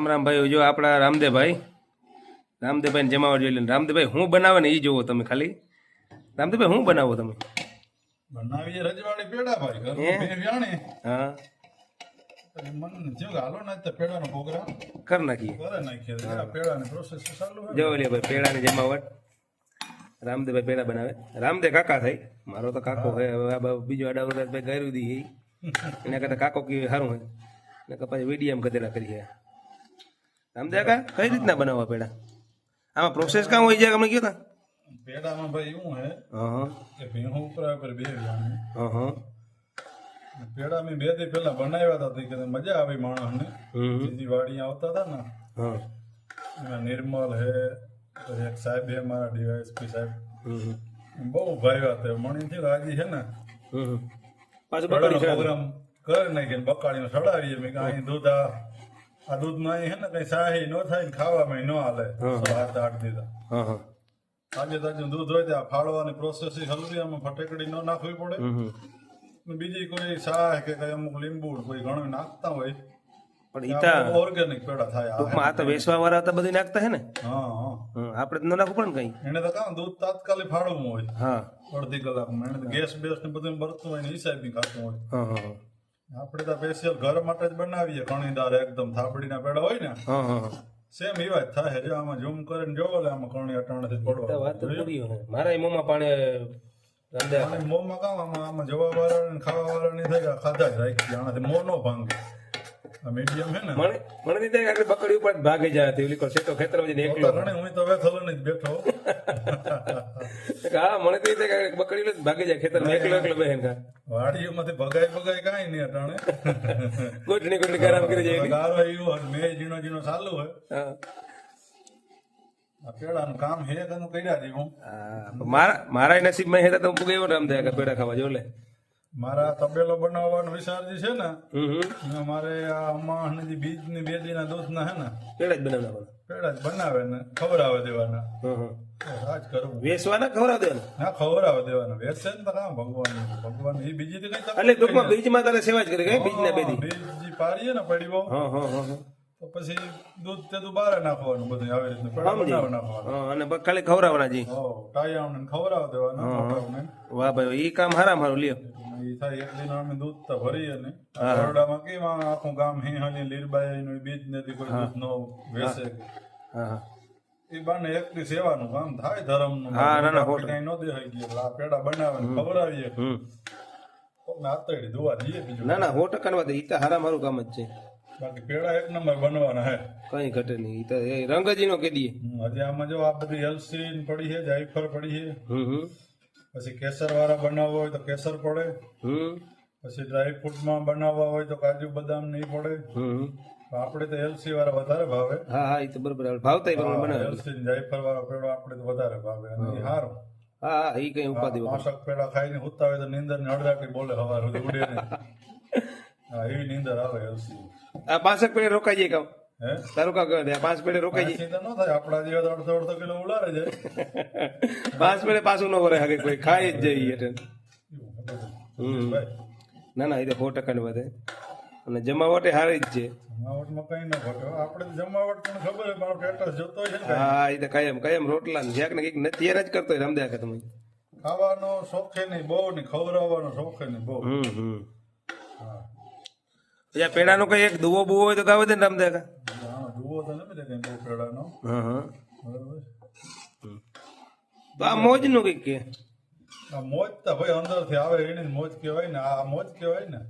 રામ રામ ભાઈ જો આપણા રામદેવભાઈ રામદેવભાઈ જમાવટ જોઈ લે રામદેવભાઈ હું બનાવે ને એ જોવો તમે ખાલી. રામદેવભાઈ હું બનાવો તમે? રજવાડી પેડા ભાઈ હે? વ્યાણે. કર નાખીએ. કરે જો લે ભાઈ પેડાની જમાવટ. રામદેવભાઈ પેડા બનાવે. રામદેવ કાકા થાય મારો તો કાકો હોય હવે બીજો અડાવડાભાઈ ગાયરું દી એના કરતા કાકો કે સારું હોય. ને કે પછી વીડિયમ ગધેડા કરીએ કા કઈ રીતના બનાવવા પેડા? આમાં પ્રોસેસ કામ હોય જાય અમે કયો તા પેડામાં ભાઈ એવું હે કે ભીહું ઉપર ઉપર બે હા હા પેડા મેં બે દી પહેલા બનાવ્યા હતા કે મજા આવી માણસને. બીજી વાડી આવતા હતા ને. હા. નિર્મલ હે એક સાહેબ હે મારા ડીવાયએસપી સાહેબ. બહુ હતા મણી થયું કે છે ને પાછું પ્રોગ્રામ કરી નાખીને બકાળીને સડાવીએ મેં કાંઈ દૂધ આ દૂધનું અહીં હે ને કઈ શાહી ન થાય ને ખાવામાં ન હાલે. સો હાથ દીધા. તાજે તાજું દૂધ હોય ત્યાં ફાળવાની પ્રોસેસ હલવી આમાં ફટેકડી ન નાખવી પડે. ને બીજી કોઈ શાહ કે કઈ અમુક લીંબુ કોઈ ઘણું નાખતા હોય. પણ ઈતા ઓર્ગેનિક પેડા થાય. ટૂંકમાં આ તો વેસવા વાળા તો બધી નાખતા હે ને? હા આપણે ન નાખવું પડે ને કઈ? એને તો કાં દૂધ તાત્કાલિક ફાળવવું હોય. હા. અડધી કલાકમાં. એને ગેસ બેસ ને બધું બરતું હોય ને હિસાબ ખાતું હોય. હા હા. આપણે તો સ્પેશિયલ ઘર માટે જ બનાવીએ. કણીદાર એકદમ થાબડીના પેડા હોય ને હા હા હા. સેમ એવા જ થાય. જો આમાં ઝૂમ કરીને જોવો લે આમાં કણી અટાણેથી થી પડવા વાત પૂરી હોય. મારા મોમાં પાણી મોમાં કામ આમાં આમાં જવા વાળા ને ખાવા વાળા ની થાય ગયા ખાધા જ રાખી આનાથી મો નો ભાંગે. મને મને થાય કે બકડી ઉપર ભાગી જાય તે ઓલી કોઈ સેટો ખેતર જઈને એકલો ઘણી હું તો વેથલો જ બેઠો. હા મને તો કે બકડી જ ભાગી જાય એકલો એકલો બેહેન કા વાડીઓમાંથી ભગાઈ ભગાઈ કાંઈ નહીં અટાણે. ગોઠણી ગોઠણી ગરમ કરી જાય ગારો મેં ઝીણો ઝીણો ચાલુ હોય. હા. મારા મારા નસીબમાં હેતા તો હું ગયો રામદેવ કે પેડા ખાવા જો લે. મારા તબેલો બનાવવાનો વિચાર જે છે ને મારે આ અમાસ જે બીજની બેદીના દૂધ ના હે ને પેડા જ બનાવવાના. પેડા જ બનાવે ને ખવડાવે દેવાના. આજ કરવું વેસવાના ખવડાવ દેવાના? હા ખવડાવે દેવાના. વેચશે ને તો કામ ભગવાન ભગવાન એ બીજી તો કઈ એટલે ટૂંકમાં બીજમાં તારે સેવા જ કરે કે બીજ ના બેદી બીજ પાડીએ ને પડી હા હા હા હા તો પછી દૂધ તે તું બહાર નાખવાનું બધું આવી રીતનું પેડા નાખવાનું. હા, અને ખાલી ખવડાવવાના જી. હો ટાયાવને ખવડાવ દેવાના વાહ ભાઈ એ કામ હારા મારું લ્યો. થાય એક દિન અમે દૂધ તો ભરીએ ને. બરોડામાં આખું ગામ હિંહાલી લીરબાઈ નું બીજ નથી કોઈ દૂધ નો વેચે એ બાને એક ની સેવાનું કામ થાય ધર્મનું હા, ના, ના, કઈ નો દેખાઈ ગયું આ પેડા બનાવે ને ખવડાવીએ. હમ. કોકને આતરડી દોવા દઈએ બીજું. ના ના સો ટકા વાત એ તો હારામ હારું કામ જ છે. બાકી પેડા એક નંબર બનવાના હે. કઈ ઘટે નહીં તો એ રંગજીનો કે દીએ હજી આમાં જો આ બધી એલસી પડી છે જાયફળ પડી છે. હમ હમ. પછી કેસર વાળા બનાવવા હોય તો કેસર પડે. હમ. પછી ડ્રાય ફ્રૂટમાં બનાવવા હોય તો કાજુ બદામ નહીં પડે. હમ. આપણે તો એલસી વાળા વધારે ભાવે. હા હા એ તો બરોબર. ભાવતા પ્રમાણે બનાવે. એલસી જાયફળ વાળો પેડો આપણે તો વધારે ભાવે અને હારું. હા હા એ કઈ ઉપાધિ માસક પેડા ખાઈને ઉતાવે તો નીંદર ને અડધાથી બોલે હવાર ઉડે નહીં. હા એવી નીંદર આવે એલસી આ પાંસઠ પેડા રોકાઈ જાય કામ તારું કા કરે પાંચ પેડે રોકાઈ જાય. તો ન થાય આપણા જેવા અડધો અડધો કિલો ઉલારે જાય પાંચ પાછું ન વરે હાગે કોઈ ખાઈ જ જઈએ એટલે. હમ. ના ના એ તો સો છે અને જમાવટે હારી જ છે. જમાવટમાં કઈ ન ઘટે આપણે જમાવટ પણ ખબર મારો સ્ટેટસ જોતો છે ને હા એ તો કાયમ કાયમ રોટલા ને જ્યાંક ને કંઈક નથી જ કરતો હોય રામદેવ કે તમે. ખાવાનો શોખે નહીં બહુ નહીં ખવડાવવાનો શોખે નહીં બહુ. હમ હમ. પેડાનો કઈ એક દુવો બુવો હોય તો ગાવે દે ને રામદેવ બરાબર આ મોજનું કંઈક કે? આ મોજ તો ભાઈ અંદરથી આવે એને મોજ કહેવાય ને આ મોજ કહેવાય ને.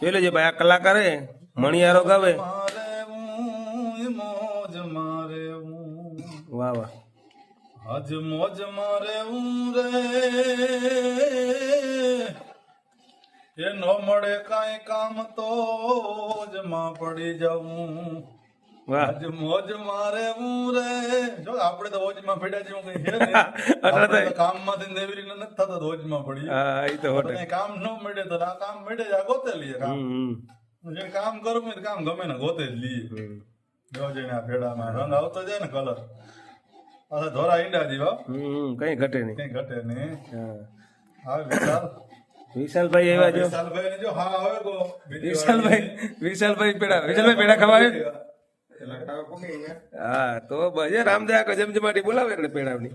જોઈ લેજે ભાઈ આ કલાકાર હે મણિયારો ગાવે. મારે હું મોજ મારે હું. વાહ વાહ. આજ મોજ મારે હું રે. એ ન મળે કાંઈ કામ તો જ માં પડી જાઉં વાહ આજ મોજ મારે હું રે. જો આપણે તો હોજમાં પડ્યા કઈ છે આપણે તો કામમાંથી નથી થતા તો પડી હા એ તો હોટે કામ ન મળે તો આ કામ મળે જ આ ગોતે લઈએ કામ. જે કામ કરવું તો કામ ગમે ને ગોતે જ લઈએ. જો જઈને આ ભેડામાં રંગ આવતો જાય ને કલર પાછા ધોરા ઈંડા જેવા. હમ કઈ ઘટે નહીં. કઈ ઘટે નહીં. હા. વિચાર વિશાલભાઈ એવા જો. જો હા હવે કો વિશાલભાઈ વિશાલભાઈ પેડા વિશાલભાઈ પેડા ખવાય. હા તો બજે રામદયા કજમજમાટી બોલાવે એટલે પેડાવની.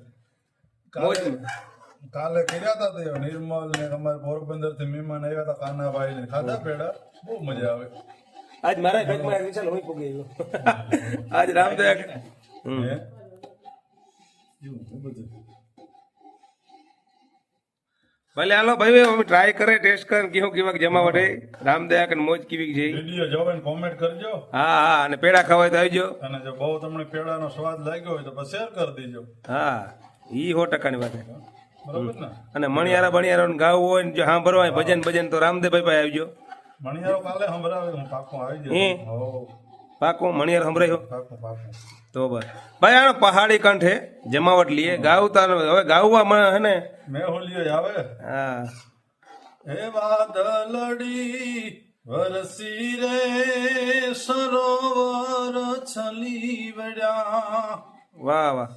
કાલે કર્યા હતા તે નિર્મલ ને અમારે પોરબંદરથી મહેમાન આવ્યા હતા કાનાભાઈ ને. ખાધા પેડા? બહુ મજા આવે. આજ મારા બેગમાં વિશાલ હોય પૂગી ગયો આજ રામદયા હમ. હે? ભલે હાલો ભાઈ અમે ટ્રાય કરે ટેસ્ટ કરે કેવું કેવાક જમાવટ હે? રામદેવ કે મોજ કેવી છે? વીડિયો જોવે કોમેન્ટ કરજો. હા હા અને પેડા ખાવાય તો આવજો. અને જો બહુ તમને પેડાનો સ્વાદ લાગ્યો હોય તો પછી શેર કરી દેજો. હા ઈ હો ટકાની વાત અને મણિયારા બણિયારા ગાવું હોય ને જો સાંભળવા હોય ભજન ભજન તો રામદેવભાઈ ભાઈ આવજો. મણિયારો કાલે સંભળાવે હું પાકું આવી જાય પાકો મણિયાર સંભળાયો? પાકો પાકું. તો બસ. ભાઈ આનો પહાડી કંઠે જમાવટ લઈએ ગાવતા હવે ગાવવામાં હે ને? મેહુલિયો આવે. હા. હે વાદળડી વરસી રે સરોવર છલી વડ્યા વાહ વાહ.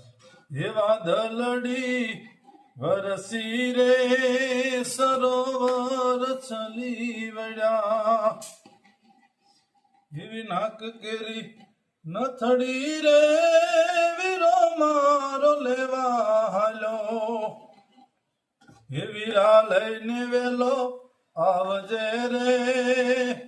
હે વાદળડી વરસી રે સરોવર છલી વડ્યા એવી નાક કેરી નથડી રે વીરો મારો લેવા હાલો હે વીરા લઈને વેલો આવજે રે.